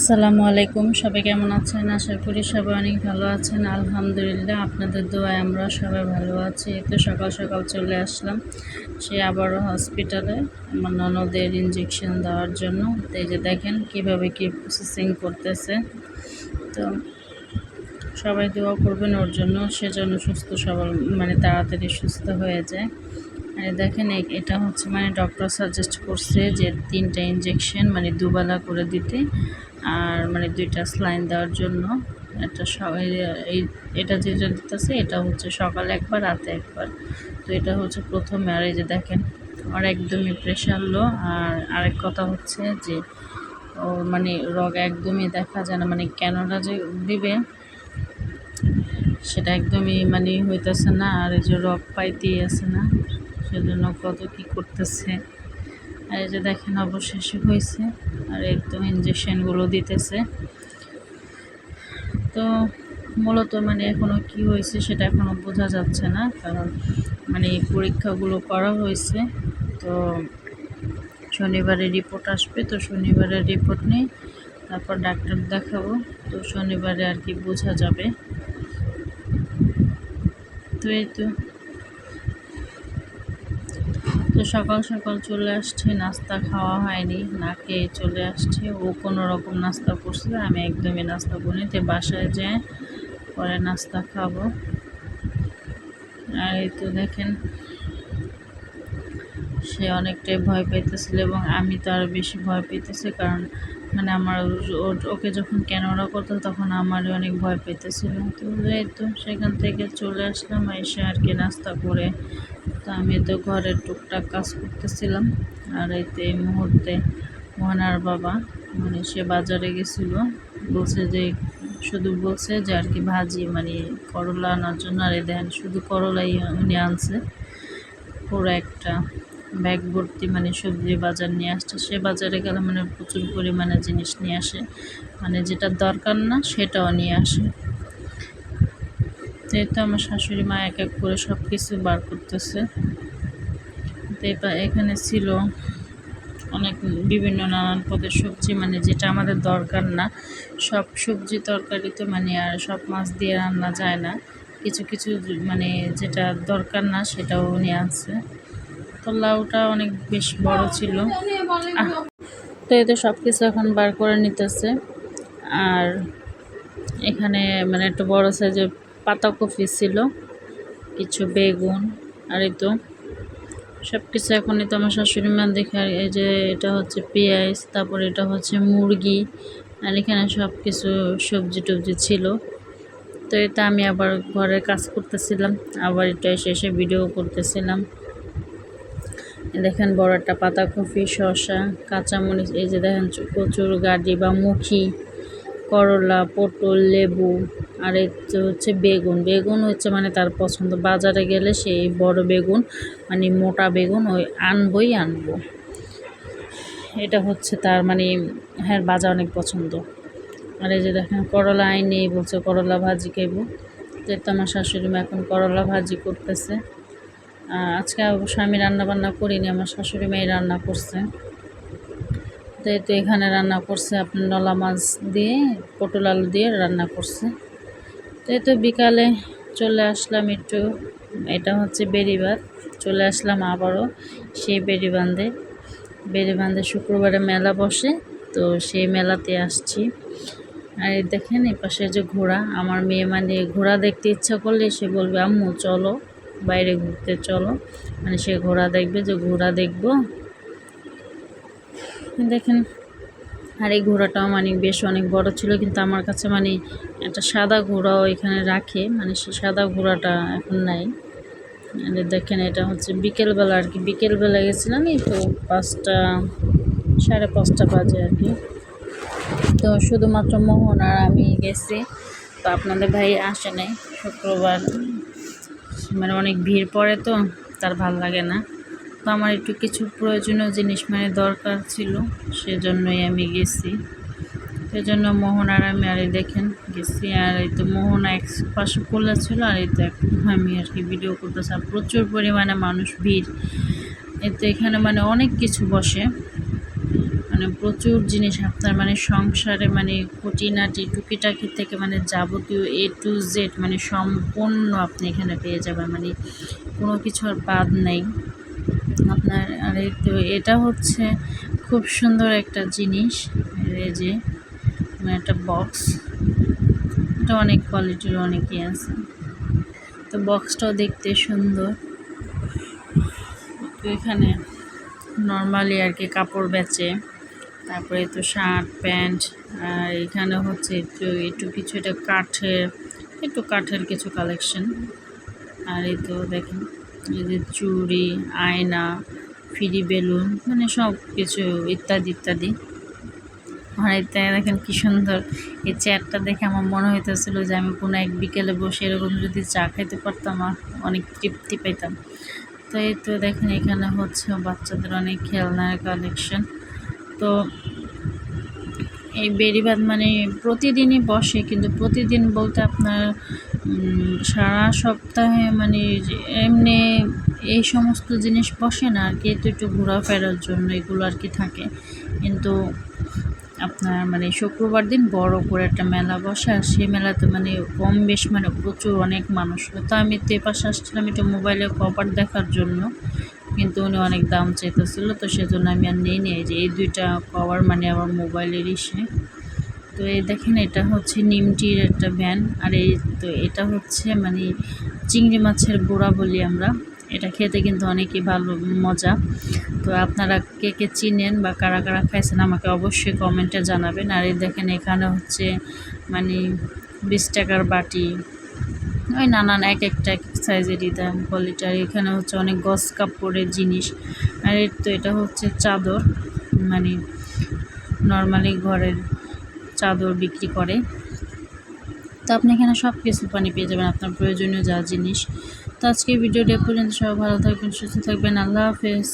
আসসালামু আলাইকুম। সবাই কেমন আছেন? আশা করি সবাই অনেক ভালো আছেন। আলহামদুলিল্লাহ আপনাদের দোয়ায় আমরা সবাই ভালো আছি। এই তো সকাল সকাল চলে আসলাম। সে আবারও হসপিটালে আমার ননদের ইঞ্জেকশন দেওয়ার জন্য। এই যে দেখেন কীভাবে কি প্রসেসিং করতেছে। তো সবাই দোয়া করবেন ওর জন্য। সেজন্য সুস্থ, সবল মানে তাড়াতাড়ি সুস্থ হয়ে যায়। দেখেন এটা হচ্ছে মানে ডক্টর সাজেস্ট করছে যে তিনটা ইঞ্জেকশন মানে দুবেলা করে দিতে, আর মানে দুইটা স্লাইন দেওয়ার জন্য। একটা এটা যেটা দিতেছে, এটা হচ্ছে সকালে একবার, রাতে একবার। তো এটা হচ্ছে প্রথমে। যে দেখেন আর একদমই প্রেশার লো আর আরেক কথা হচ্ছে যে, ও মানে রগ একদমই দেখা যায় না। মানে কেননা যে দিবে, সেটা একদমই মানে হইতেছে না, আর এই যে রগ পাইতেই আছে না। সেজন্য কত কি করতেছে। আর এই যে দেখেন অবশেষে হয়েছে। আর একদম ইঞ্জেকশনগুলো দিতেছে। তো মূলত মানে এখনও কি হয়েছে সেটা এখনও বোঝা যাচ্ছে না। কারণ মানে পরীক্ষাগুলো করা হয়েছে। তো শনিবারে রিপোর্ট আসবে, তো শনিবারের রিপোর্ট নেই। তারপর ডাক্তার দেখাবো। তো শনিবারে আর কি বোঝা যাবে। তো এই তো। তো সকাল সকাল চলে আসছে, নাস্তা খাওয়া হয়নি, না খেয়ে চলে আসছে। ও কোনো রকম নাস্তা করছে আমি একদমই নাস্তা করিনি। তো বাসায় যাই পরে নাস্তা খাব। আর এই তো দেখেন, সে অনেকটাই ভয় পেতেছিল এবং আমি তো আরও বেশি ভয় পেতেছি কারণ মানে আমার ওকে যখন ক্যানোরা করতো তখন আমারই অনেক ভয় পেতেছিল। তো এই তো সেখান থেকে চলে আসলাম, এসে আর কি নাস্তা করে তো আমি তো ঘরের টুকটাক কাজ করতেছিলাম। আর এতে এই মুহূর্তে মোহনার বাবা মানে সে বাজারে গেছিল। বলছে যে, শুধু বলছে যে আর কি ভাজি মানে করলা আনার জন্য, আর দেখেন শুধু করলাই উনি আনছে। পুরো একটা ব্যাগ ভর্তি মানে সবজি বাজার নিয়ে আসছে। সে বাজারে গেলে মানে প্রচুর পরিমাণে জিনিস নিয়ে আসে। মানে যেটা দরকার না, সেটাও নিয়ে আসে। এই তো আমার শাশুড়ি মা এক এক করে সব কিছু বার করতেছে। এখানে ছিল অনেক বিভিন্ন নানান পদের সবজি মানে যেটা আমাদের দরকার না। সব সবজি তরকারি তো মানে আর সব মাছ দিয়ে রান্না যায় না। কিছু কিছু মানে যেটা দরকার না, সেটাও নিয়ে আসছে তো লাউটা অনেক বেশ বড় ছিল। তো এই তো সব কিছু এখন বার করে নিতেছে। আর এখানে মানে একটু বড় সাইজের পাতাকপি ছিল, কিছু বেগুন, আর এই তো সব কিছু এখনই তো আমার শাশুড়ি মা দেখে এই যে এটা হচ্ছে পেঁয়াজ, তারপর এটা হচ্ছে মুরগি, আর এখানে সব কিছু সবজি টবজি ছিল। তো এটা আমি আবার ঘরের কাজ করতেছিলাম, আবার এটা এসে এসে ভিডিও করতেছিলাম। দেখেন বড় একটা পাতাকপি শসা, কাঁচামরিচ, এই যে দেখেন কচুর গাডি বা মুখি, করলা, পটল, লেবু, আর তো হচ্ছে বেগুন। বেগুন হচ্ছে মানে তার পছন্দ। বাজারে গেলে সেই বড় বেগুন মানে মোটা বেগুন ওই আনবই আনব। এটা হচ্ছে তার মানে হ্যাঁ বাজা অনেক পছন্দ। আর এই যে দেখেন, করলা আইনেই বলছে, করলা ভাজি খাইব। তো আমার শাশুড়ি মা এখন করলা ভাজি করতেছে। আজকে অবশ্য আমি রান্না বান্না করিনি, আমার শাশুড়ি মেয়ে রান্না করছে। তো তো এখানে রান্না করছে আপনার নলা মাছ দিয়ে, পটল আলু দিয়ে রান্না করছে। তো এই তো বিকালে চলে আসলাম একটু, এটা হচ্ছে বেরিবাদ চলে আসলাম আবারও সেই বেরিবান্ধে বেরিবান্ধে শুক্রবারে মেলা বসে, তো সেই মেলাতে আসছি। আর দেখেন এই পাশে যে ঘোড়া, আমার মেয়ে মানে ঘোড়া দেখতে ইচ্ছা করলে সে বলবে, আম্মু, চলো। বাইরে ঘুরতে চলো। মানে সে ঘোড়া দেখবে যে ঘোড়া দেখব। দেখেন, আর এই ঘোড়াটাও মানে বেশ অনেক বড় ছিল, কিন্তু আমার কাছে মানে একটা সাদা ঘোড়াও এখানে রাখে। মানে সে সাদা ঘোড়াটা এখন নাই। এই দেখেন, এটা হচ্ছে বিকেলবেলা আর কি। বিকেলবেলা গেছিলাম এই তো পাঁচটা, সাড়ে পাঁচটা বাজে আর কি। তো শুধুমাত্র মোহন আর আমি গেছি। তো আপনাদের ভাই আসে নাই শুক্রবার। মানে অনেক ভিড় পড়ে তো, তার ভালো লাগে না। তো আমার একটু কিছু প্রয়োজনীয় জিনিস মানে দরকার ছিল, সেজন্যই আমি গেছি। সেজন্য মোহন আর আমি, আর দেখেন, গেছি। আর এই তো মোহন এক পাশে খোলা ছিল, আর এই তো আমি আর কি ভিডিও করতেছি। প্রচুর পরিমাণে মানুষ ভিড়। এতে এখানে মানে অনেক কিছু বসে। মানে প্রচুর জিনিস আপনার মানে সংসারে মানে খুঁটিনাটি, টুকিটাকি থেকে মানে যাবতীয় এ টু জেড মানে সম্পূর্ণ আপনি এখানে পেয়ে যাবেন। মানে কোনো কিছু আর বাদ নেই। আপনার আর তো এটা হচ্ছে খুব সুন্দর একটা জিনিস। এই যে মানে একটা বক্স এটা অনেক কোয়ালিটির অনেকই আছে। তো বক্সটাও দেখতে সুন্দর। তো এখানে নর্মালি আর কি কাপড় বেচে। তারপরে তো শার্ট, প্যান্ট আর এখানে হচ্ছে একটু একটু কিছু এটা কাঠের, একটু কাঠের কিছু কালেকশন আর এই তো দেখেন, এই যে চুড়ি, আয়না, ফিরি বেলুন মানে সব কিছু ইত্যাদি ইত্যাদি। আর এতে দেখেন কী সুন্দর, এই চেয়ারটা দেখে আমার মনে হইতেছিল যে আমি কোনো এক বিকেলে বসে এরকম যদি চা খাইতে পারতাম, আর অনেক তৃপ্তি পেতাম তো এই তো দেখেন এখানে হচ্ছে বাচ্চাদের অনেক খেলনার কালেকশন তো এই বেড়িবাদ মানে প্রতিদিনই বসে, কিন্তু প্রতিদিন বলতে আপনার সারা সপ্তাহে মানে এমনি এই সমস্ত জিনিস বসে না, আর কি তো একটু ঘোরাফেরার জন্য এগুলো আর কি থাকে। কিন্তু আপনার মানে শুক্রবার দিন বড় করে একটা মেলা বসে, আর সেই মেলাতে মানে কম বেশ মানে প্রচুর অনেক মানুষ। তো আমি তো পাশে আসছিলাম একটু মোবাইলে কভার দেখার জন্য। কিন্তু উনি অনেক দাম চাইতেছিল, তো সেজন্য আমি আর নিয়ে নিই যে এই দুইটা কভার মানে আমার মোবাইলের ইসে। তো এই দেখেন, এটা হচ্ছে নিমটির একটা ভ্যান, আর এই তো এটা হচ্ছে মানে চিংড়ি মাছের বোড়া বলি আমরা। এটা খেতে কিন্তু অনেকই ভালো, মজা। তো আপনারা কে কে চিনেন বা কারা কারা খাইছেন আমাকে অবশ্যই কমেন্টে জানাবেন। আর এই দেখেন, এখানে হচ্ছে মানে বিশ টাকার বাটি। ওই নানান এক একটা এক দিতাম কোয়ালিটার এখানে হচ্ছে অনেক গস কাপড়ের জিনিস। আর এর তো এটা হচ্ছে চাদর মানে নর্মালি ঘরের চাদর বিক্রি করে। তো আপনি এখানে সব কিছু পানি পেয়ে যাবেন, আপনার প্রয়োজনীয় যা জিনিস। তো আজকে ভিডিওটা পর্যন্ত, সবাই ভালো থাকবেন, সুস্থ থাকবেন, আল্লাহ হাফেজ।